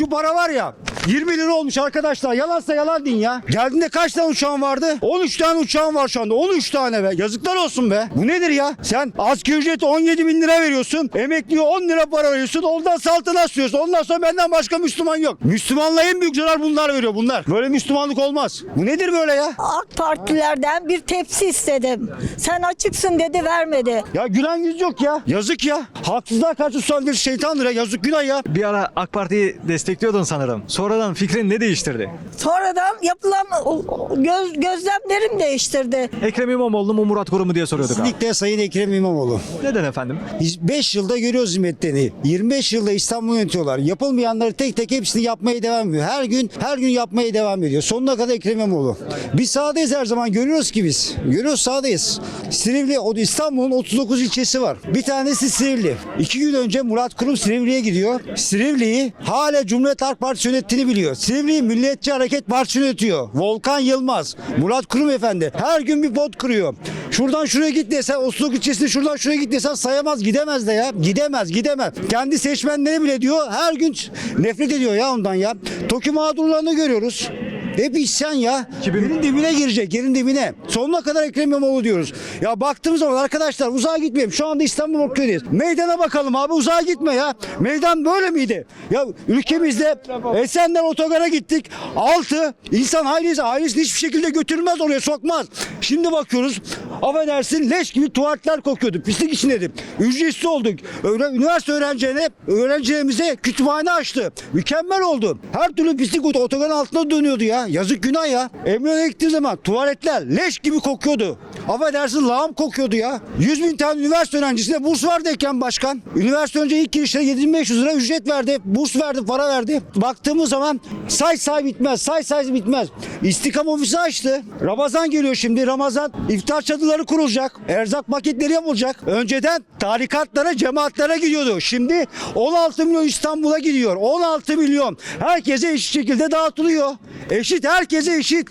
Şu para var ya 20 lira olmuş arkadaşlar. Yalansa yalan deyin ya. Geldiğinde kaç tane uçağın vardı? 13 tane uçağın var şu anda. 13 tane be. Yazıklar olsun be. Bu nedir ya? Sen asgari ücreti 17 bin lira veriyorsun. Emekliye 10 lira para veriyorsun. Ondan saltına sürüyorsun. Ondan sonra benden başka Müslüman yok. Müslümanla en büyük zarar bunlar veriyor bunlar. Böyle Müslümanlık olmaz. Bu nedir böyle ya? AK Partilerden bir tepsi istedim. Sen açıksın dedi vermedi. Ya gülen yüz yok ya. Yazık ya. Haksızlığa karşı susan bir şeytandır ya. Yazık günah ya. Bir ara AK Parti'yi destekliyordun sanırım. Sonradan fikrin ne değiştirdi? Sonradan yapılan o- o göz, gözlemlerim değiştirdi. Ekrem İmamoğlu mu Murat Kurum mu diye soruyorduk abi. Kesinlikle Sayın Ekrem İmamoğlu. Neden efendim? 5 yılda görüyoruz hizmetlerini. 25 yılda İstanbul yönetiyorlar. Yapılmayanları tek tek hepsini yapmaya devam ediyor. Her gün her gün yapmaya devam ediyor. Sonuna kadar Ekrem İmamoğlu. Biz sahadayız her zaman. Görüyoruz ki biz. Görüyoruz sahadayız. Silivri, o İstanbul'un 39 ilçesi var. Bir tanesi Silivri. İki gün önce Murat Kurum Silivri'ye gidiyor. Silivri'yi hala Cumhuriyet Halk Partisi yönettiğini biliyor. Silivri'yi Milliyetçi Hareket Partisi yönetiyor. Volkan Yılmaz. Murat Kurum efendi. Her gün bir pot kırıyor. Şuradan şuraya git desen, 39 ilçesinde şuradan şuraya git desen sayamaz gidemez de ya. Gidemez gidemez. Kendi seçmenleri bile diyor her gün nefret ediyor ya ondan ya. TOKİ mağdurlarını görüyoruz. Hep isyan ya. Yerin dibine girecek, yerin dibine. Sonuna kadar Ekrem İmamoğlu diyoruz. Ya baktığımız zaman arkadaşlar uzağa gitmeyelim. Şu anda İstanbul Orköy'deyiz. Meydana bakalım abi uzağa gitme ya. Meydan böyle miydi? Ya ülkemizde Esenler Otogar'a gittik. Altı insan ailesi, ailesini hiçbir şekilde götürmez oraya sokmaz. Şimdi bakıyoruz affedersin leş gibi tuvaletler kokuyordu. Pislik içindeydi. Ücretsiz olduk. Öyle, üniversite öğrencilerine, öğrencilerimize kütüphane açtı. Mükemmel oldu. Her türlü pislik ot- otogarın altında dönüyordu ya. Yazık günah ya. Eminönü'ne gittiğim zaman tuvaletler leş gibi kokuyordu. Affedersin lağım kokuyordu ya. 100 bin tane üniversite öğrencisine burs verdi Ekrem Başkan. Üniversite önce ilk girişte 7500 lira ücret verdi. Burs verdi, para verdi. Baktığımız zaman say say bitmez, say say bitmez. İstikam ofisi açtı. Ramazan geliyor şimdi. Ramazan iftar çadırları kurulacak. Erzak paketleri yapılacak. Önceden tarikatlara, cemaatlere gidiyordu. Şimdi 16 milyon İstanbul'a gidiyor. 16 milyon. Herkese eşit şekilde dağıtılıyor. Eşit, herkese eşit.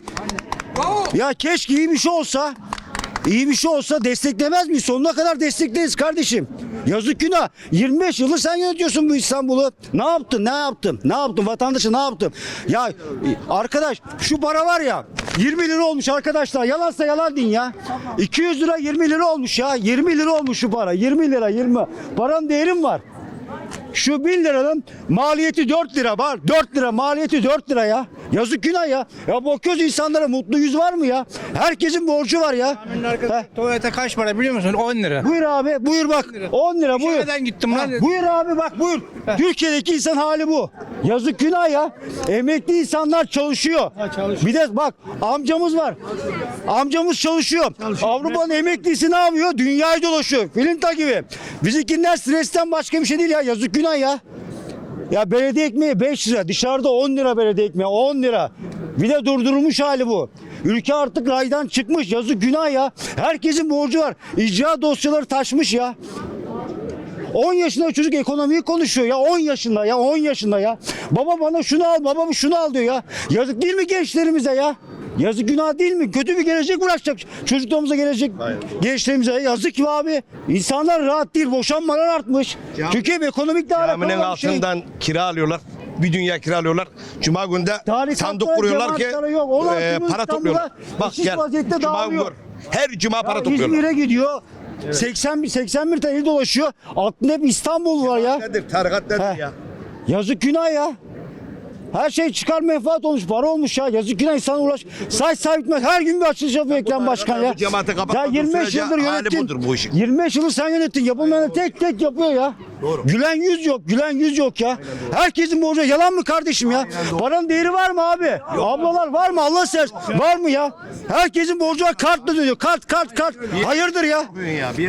Ya keşke iyi bir şey olsa. İyi bir şey olsa desteklemez miyiz? Sonuna kadar destekleriz kardeşim. Yazık günah. 25 yıldır sen yönetiyorsun bu İstanbul'u. Ne yaptın? Ne yaptın? Ne yaptın? Vatandaşa ne yaptın? Ya arkadaş şu para var ya 20 lira olmuş arkadaşlar. Yalansa yalan deyin ya. 200 lira 20 lira olmuş ya. 20 lira olmuş şu para. 20 lira 20. Paranın değeri mi var? Şu 1000 liranın maliyeti 4 lira var. 4 lira maliyeti 4 lira ya. Yazık günah ya. Ya bakıyoruz insanlara mutlu yüz var mı ya? Herkesin borcu var ya. Heh. Tuvalete kaç para biliyor musun? 10 lira. Buyur abi buyur bak 10 lira buyur. Nereden gittim lan? Heh, Buyur abi bak buyur. Türkiye'deki insan hali bu. Yazık günah ya. Emekli insanlar çalışıyor. Bir de bak amcamız var. Amcamız çalışıyor. Avrupa'nın emeklisi ne yapıyor? Dünyayı dolaşıyor. Filinta gibi. Bizimkiler stresten başka bir şey değil ya. Yazık günah ya. Ya belediye ekmeği 5 lira. Dışarıda 10 lira belediye ekmeği. 10 lira. Bir de durdurulmuş hali bu. Ülke artık raydan çıkmış. Yazık günah ya. Herkesin borcu var. İcra dosyaları taşmış ya. 10 yaşında çocuk ekonomiyi konuşuyor ya 10 yaşında ya 10 yaşında ya. Baba bana şunu al baba şunu al diyor ya. Yazık değil mi gençlerimize ya? Yazık günah değil mi? Kötü bir gelecek bırakacak çocuklarımıza gelecek gençlerimize. Yazık ki abi. İnsanlar rahat değil. Boşanmalar artmış. Türkiye bir ekonomikle Caminin alakalı bir şey. altından kira alıyorlar. Bir dünya kira alıyorlar. Cuma günde Tarikatlara, sandık kuruyorlar ki yok. E, para topluyorlar. Bak gel. Cuma dağılıyor. gör. Her cuma para Ya topluyorlar. İzmir'e gidiyor. 80 81 tane il dolaşıyor. Altında hep İstanbul var ya. Nedir? Tarikat nedir ya? Yazık günah ya. Her şey çıkar menfaat olmuş, para olmuş ya. Yazık günah insana uğraş. Say say bitmez. Her gün bir açılış yapıyor Ekrem Başkan ya. Ya kapatmadığın 25 sürece yıldır yönettin. bu işin. 25 yıldır sen yönettin. Yapılmayanı tek tek yapıyor ya. Doğru. Gülen yüz yok. Gülen yüz yok ya. Herkesin borcu yalan mı kardeşim ya? Paranın değeri var mı abi? Ya ablalar var mı? Allah sever. Var mı ya? Herkesin borcu var. Kartla dönüyor. Kart kart kart. Hayırdır ya?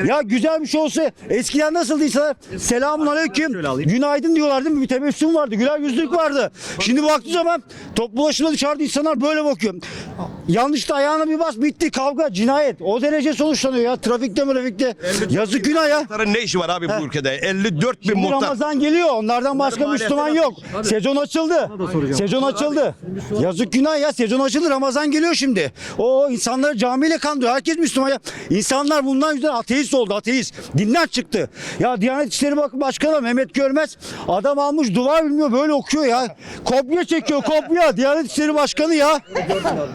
Ya güzel bir olsa eskiden nasıldı insanlar? Selamun aleyküm. Günaydın diyorlar değil mi? Bir tebessüm vardı. Gülen yüzlük vardı. Şimdi baktığı zaman toplu ulaşımda dışarıda insanlar böyle bakıyor. Yanlışta ayağına bir bas bitti kavga cinayet. O derece sonuçlanıyor ya trafikte trafikte. Yazık günah ya. Ne işi var abi bu ülkede? 50 4000 Şimdi muhtar. Ramazan geliyor. Onlardan başka Müslüman yok. Sezon açıldı. Sezon açıldı. Yazık günah ya. Sezon açıldı. Ramazan geliyor şimdi. O insanları camiyle kandırıyor. Herkes Müslüman ya. İnsanlar bundan yüzden ateist oldu. Ateist. Dinden çıktı. Ya Diyanet İşleri Başkanı Mehmet Görmez adam almış dua bilmiyor. Böyle okuyor ya. Kopya çekiyor. Kopya. Diyanet İşleri Başkanı ya.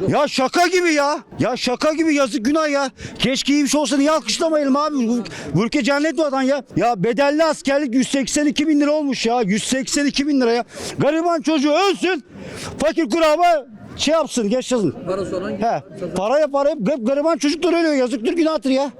Ya şaka gibi ya. Ya şaka gibi yazık günah ya. Keşke iyi bir şey olsa niye alkışlamayalım abi? Bu bu ülke cennet vatan ya. Ya bedelli asker askerlik 182 bin lira olmuş ya. 182 bin lira ya. Gariban çocuğu ölsün. Fakir kuraba şey yapsın geçsin. Parası olan He, paraya para hep gariban çocuklar ölüyor yazıktır günahtır ya.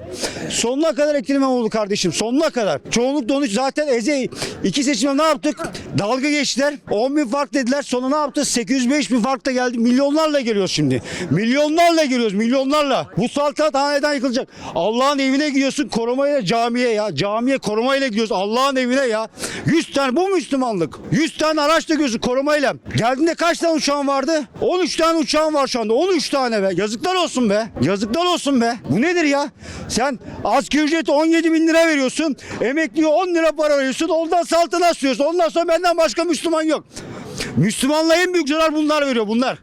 Sonuna kadar Ekrem İmamoğlu kardeşim sonuna kadar. Çoğunluk da onu zaten Eze iki seçimde ne yaptık? Dalga geçtiler. 10 bin fark dediler. Sonra ne yaptı? 805 bin fark da geldi. Milyonlarla geliyoruz şimdi. Milyonlarla geliyoruz milyonlarla. Bu saltanat haneden yıkılacak. Allah'ın evine gidiyorsun korumayla camiye ya. Camiye korumayla gidiyoruz Allah'ın evine ya. 100 tane bu Müslümanlık. 100 tane araç da gidiyorsun korumayla. Geldiğinde kaç tane uçağın vardı? 13 tane uçağın var şu anda. 13 tane be. Yazıklar olsun be. Yazıklar olsun be. Bu nedir ya? Sen asgari ücreti 17 bin lira veriyorsun. Emekliye 10 lira para veriyorsun. Ondan saltanat sürüyorsun. Ondan sonra benden başka Müslüman yok. Müslümanla en büyük zarar bunlar veriyor bunlar.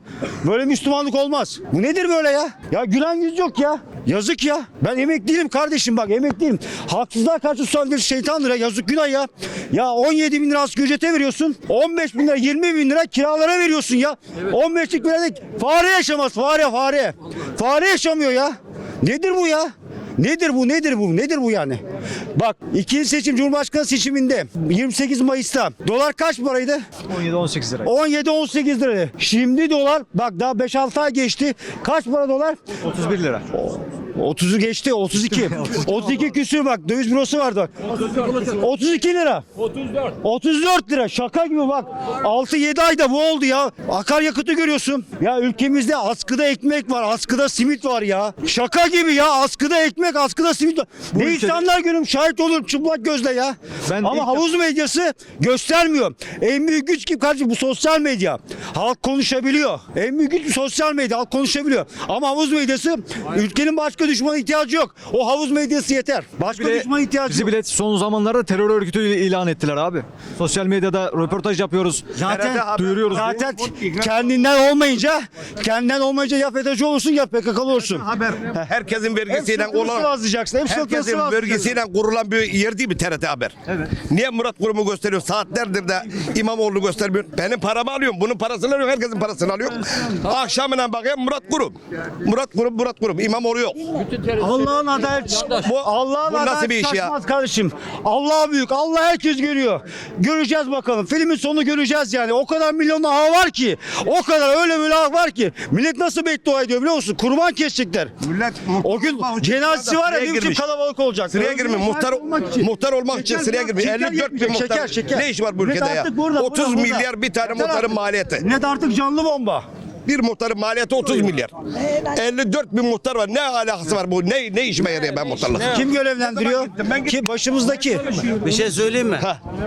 Böyle Müslümanlık olmaz. Bu nedir böyle ya? Ya gülen yüz yok ya. Yazık ya. Ben emekliyim kardeşim bak emekliyim. Haksızlığa karşı susan bir şeytandır ya. Yazık günah ya. Ya 17 bin lira asgari ücrete veriyorsun. 15 bin lira 20 bin lira kiralara veriyorsun ya. 15'lik bir fare yaşamaz fare fare. Fare yaşamıyor ya. Nedir bu ya? Nedir bu? Nedir bu? Nedir bu yani? Bak ikinci seçim Cumhurbaşkanı seçiminde 28 Mayıs'ta dolar kaç paraydı? 17-18 lira. 17-18 lira. Şimdi dolar bak daha 5-6 ay geçti. Kaç para dolar? 31 lira. 30'u geçti 32. 32 küsür bak döviz bürosu vardı bak. 32 lira. 34. 34 lira şaka gibi bak. 6-7 ayda bu oldu ya. Akaryakıtı görüyorsun. Ya ülkemizde askıda ekmek var askıda simit var ya. Şaka gibi ya askıda ekmek askıda simit var. ne ülkede- insanlar görüyorum şahit olur çıplak gözle ya. Ben Ama havuz medyası göstermiyor. En büyük güç kim kardeşim bu sosyal medya. Halk konuşabiliyor. En büyük güç sosyal medya halk konuşabiliyor. Ama havuz medyası ülkenin başka düşmana ihtiyacı yok. O havuz medyası yeter. Başka Bile- düşmana ihtiyacı bizi yok. bile son zamanlarda terör örgütü ilan ettiler abi. Sosyal medyada röportaj yapıyoruz. Zaten duyuruyoruz. Zaten kendinden olmayınca kendinden olmayınca ya FETÖ'cü olursun ya PKK'lı olursun. Haber. Herkesin vergisiyle olan Herkesin vergisiyle kurulan bir yer değil mi TRT Haber? Evet. Niye Murat Kurum'u gösteriyor? Saatlerdir de İmamoğlu göstermiyor. Benim paramı alıyorum. Bunun parasını alıyorum. Herkesin parasını alıyorum. Akşamına bakayım Murat Kurum. Murat Kurum, Murat Kurum. İmamoğlu yok. Allah'ın adalet Bu- Allah'ın bu nasıl bir iş ya? kardeşim. Allah büyük. Allah herkes görüyor. Göreceğiz bakalım. Filmin sonu göreceğiz yani. O kadar milyon ağ var ki. O kadar öyle böyle ağ var ki. Millet nasıl beddua ediyor biliyor musun? Kurban kesecekler. Millet O gün cenazesi var ya ne biçim kalabalık olacak. Sıraya girmiş. Muhtar, olmak için. muhtar olmak için sıraya yok, girmiş. şeker 54 bin muhtar. Şeker, şeker. Ne iş var bu ülkede ya? artık burada, 30 burada, burada. milyar bir tane muhtarın maliyeti. Millet artık canlı bomba. Bir muhtarın maliyeti 30 milyar. 54 bin muhtar var. Ne alakası var bu? Ne ne işime yarıyor ben muhtarla? Kim görevlendiriyor? Ki başımızdaki. Bir şey söyleyeyim mi?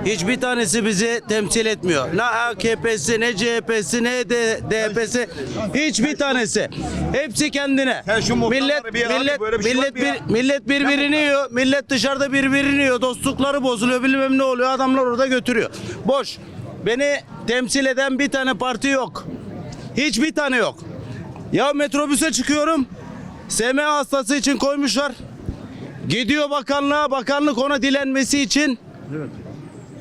Hiçbir tanesi bizi temsil etmiyor. Ne AKP'si, ne CHP'si, ne de DP'si. Hiçbir tanesi. Hepsi kendine. Sen şu muhtarları millet bir millet böyle bir şey var millet mı ya? bir millet birbirini yiyor. Millet dışarıda birbirini yiyor. Dostlukları bozuluyor. Bilmem ne oluyor. Adamlar orada götürüyor. Boş. Beni temsil eden bir tane parti yok. Hiçbir tane yok. Ya metrobüse çıkıyorum. SMA hastası için koymuşlar. Gidiyor bakanlığa, bakanlık ona dilenmesi için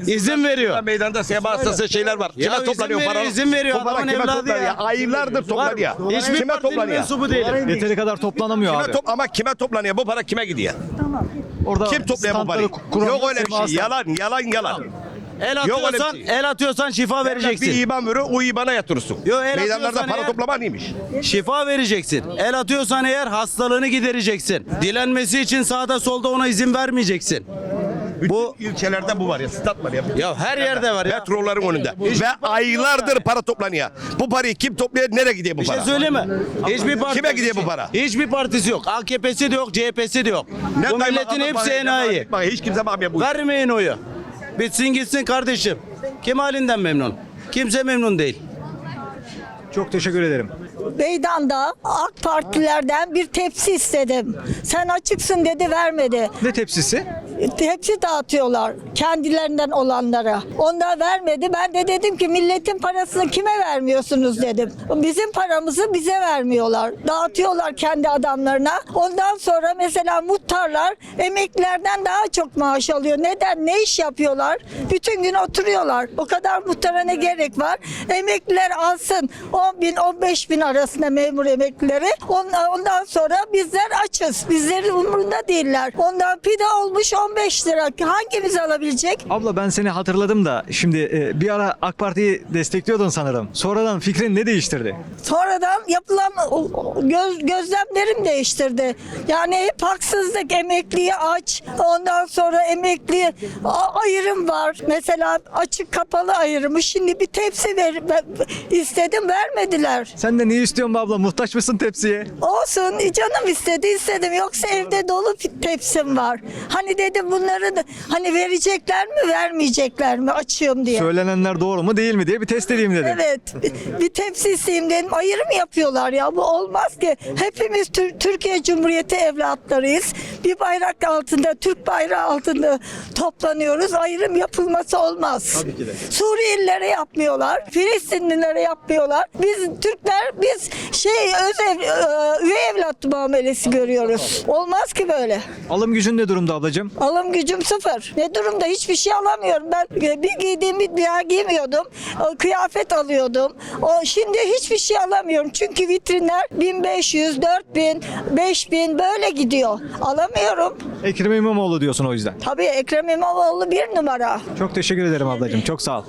izin veriyor. Meydanda sema hastası şeyler var. Ya Kime toplanıyor para? izin veriyor. Bu para Adamın kime evladı toplanıyor? ya. Aylardır toplanıyor. Hiçbir Kime toplanıyor? mensubu değilim. Yeteri kadar toplanamıyor Kime abi. top ama kime toplanıyor? Bu para kime gidiyor? Orada Kim topluyor bu parayı? Yok öyle bir şey. Yalan, yalan, yalan. El Yok öyle bir atıyorsan, şey. el atıyorsan şifa Bir vereceksin. IBAN veriyor, o IBAN'a yatırırsın. Yo, el Meydanlarda atıyorsan para eğer- toplama neymiş? Şifa vereceksin. El atıyorsan eğer hastalığını gidereceksin. Dilenmesi için sağda solda ona izin vermeyeceksin. Bu ilçelerde bu var ya, stat var ya. ya her yerde var ya. Metroların önünde. Ve aylardır para toplanıyor. Bu parayı kim topluyor, nereye gidiyor bu Bir şey para? söyleyeyim mi? Hiçbir parti Kime gidiyor bu para? Hiçbir partisi yok. AKP'si de yok, CHP'si de yok. Ne bu milletin kaymakamı hepsi ne enayi. Hiç kimse bakmıyor bu. Vermeyin oyu. Bitsin gitsin kardeşim. Kim halinden memnun? Kimse memnun değil. Çok teşekkür ederim. Meydanda AK Partilerden bir tepsi istedim. Sen açıksın dedi vermedi. Ne tepsisi? Tepsi dağıtıyorlar kendilerinden olanlara. Onlar vermedi. Ben de dedim ki milletin parasını kime vermiyorsunuz dedim. Bizim paramızı bize vermiyorlar. Dağıtıyorlar kendi adamlarına. Ondan sonra mesela muhtarlar emeklilerden daha çok maaş alıyor. Neden? Ne iş yapıyorlar? Bütün gün oturuyorlar. O kadar muhtara ne gerek var? Emekliler alsın 10 bin 15 bin arasında memur emeklileri. Ondan, ondan sonra bizler açız. Bizlerin umurunda değiller. Ondan pide olmuş 15 lira. Hangimiz alabilecek? Abla ben seni hatırladım da şimdi e, bir ara AK Parti'yi destekliyordun sanırım. Sonradan fikrin ne değiştirdi? Sonradan yapılan göz, gözlemlerim değiştirdi. Yani hep haksızlık, emekliye aç, ondan sonra emekli ayrım var. Mesela açık kapalı ayrımı. Şimdi bir tepsi ver, ver- istedim vermediler. Sen de niye istiyorsun be abla? Muhtaç mısın tepsiye? Olsun canım istedi istedim yoksa evde dolu tepsim var. Hani dedim bunları da hani verecekler mi vermeyecekler mi açıyorum diye. Söylenenler doğru mu değil mi diye bir test edeyim dedim. Evet. Bir tepsi isteyeyim dedim. Ayrım yapıyorlar ya. Bu olmaz ki. Hepimiz Tür- Türkiye Cumhuriyeti evlatlarıyız. Bir bayrak altında, Türk bayrağı altında toplanıyoruz. Ayrım yapılması olmaz. Tabii ki de. Suriyelilere yapmıyorlar. Filistinlilere yapmıyorlar. Biz Türkler biz şey öz ev, e, üvey evlat muamelesi görüyoruz. Olmaz ki böyle. Alım gücün ne durumda ablacığım? Alım gücüm sıfır. Ne durumda hiçbir şey alamıyorum. Ben bir giydiğimi bir daha giymiyordum. O, Kıyafet alıyordum. O şimdi hiçbir şey alamıyorum. Çünkü vitrinler 1500, 4000, 5000 böyle gidiyor. Alamıyorum. Ekrem İmamoğlu diyorsun o yüzden. Tabii Ekrem İmamoğlu bir numara. Çok teşekkür ederim ablacığım. Çok sağ ol.